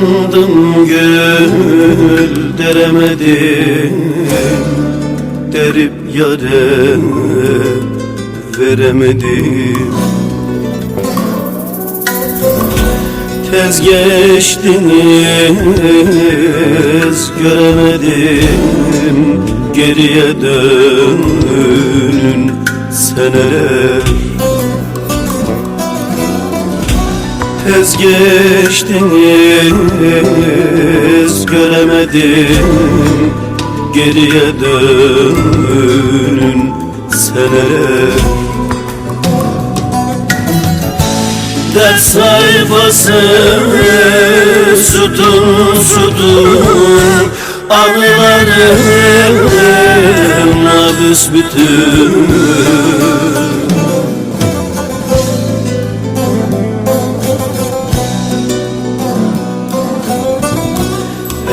Tabandım gül deremedim Derip yare veremedim. Tez geçtiniz göremedim. Geriye dönün seneler Tez geçtiniz göremedim. Geriye dönün seneler Ders sayfası sütun sütun. Anılarımla büsbütün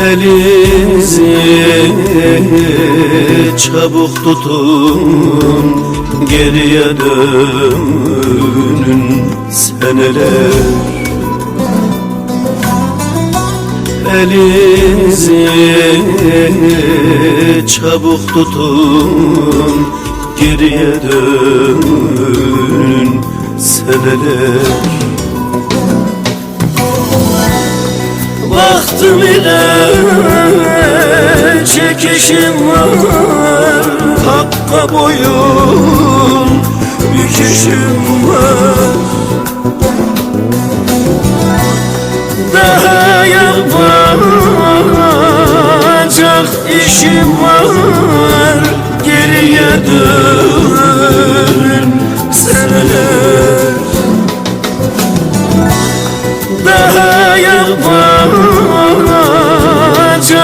Elinizi çabuk tutun Geriye dönün seneler. Elinizi çabuk tutun Geriye dönün seneler Baktım ile çekişim var. Hakka boyun büküşüm var. Daha yapacak işim var. Geriye dön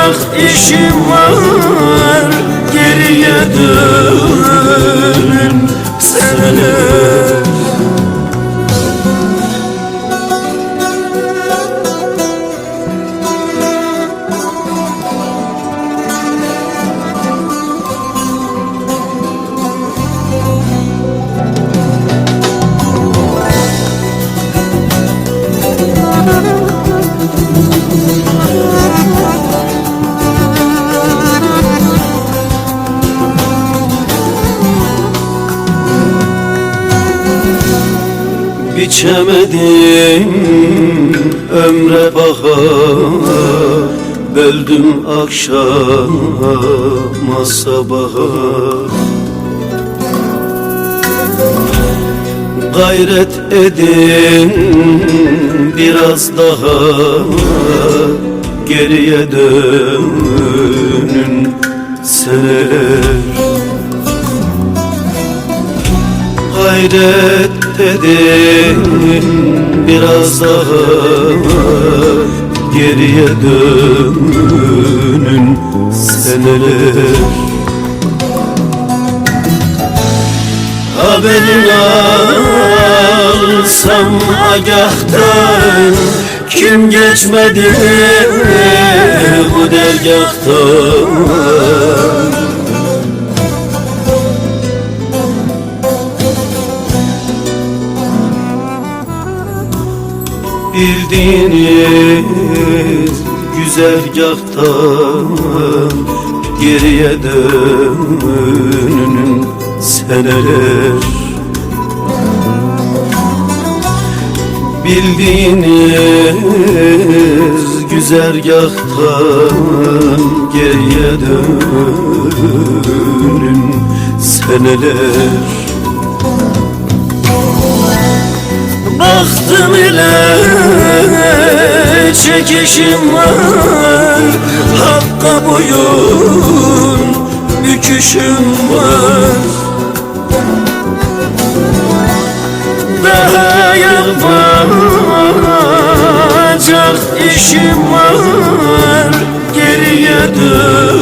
yapacak işim var Geriye dön seneler Biçemedim ömre bahar Böldüm akşama sabaha Gayret edin biraz daha Geriye dönün seneler Gayret edin. Biraz daha Geriye dönün seneler. Haberin alsam agahtan Kim geçmedi bu dergahtan Bildiğiniz güzergahtan Geriye dönün seneler. Bildiğiniz güzergahtan Geriye dönün seneler Baktım ile çekişim var. Hakka boyun büküşüm var. Daha yapacak işim var. Geriye dön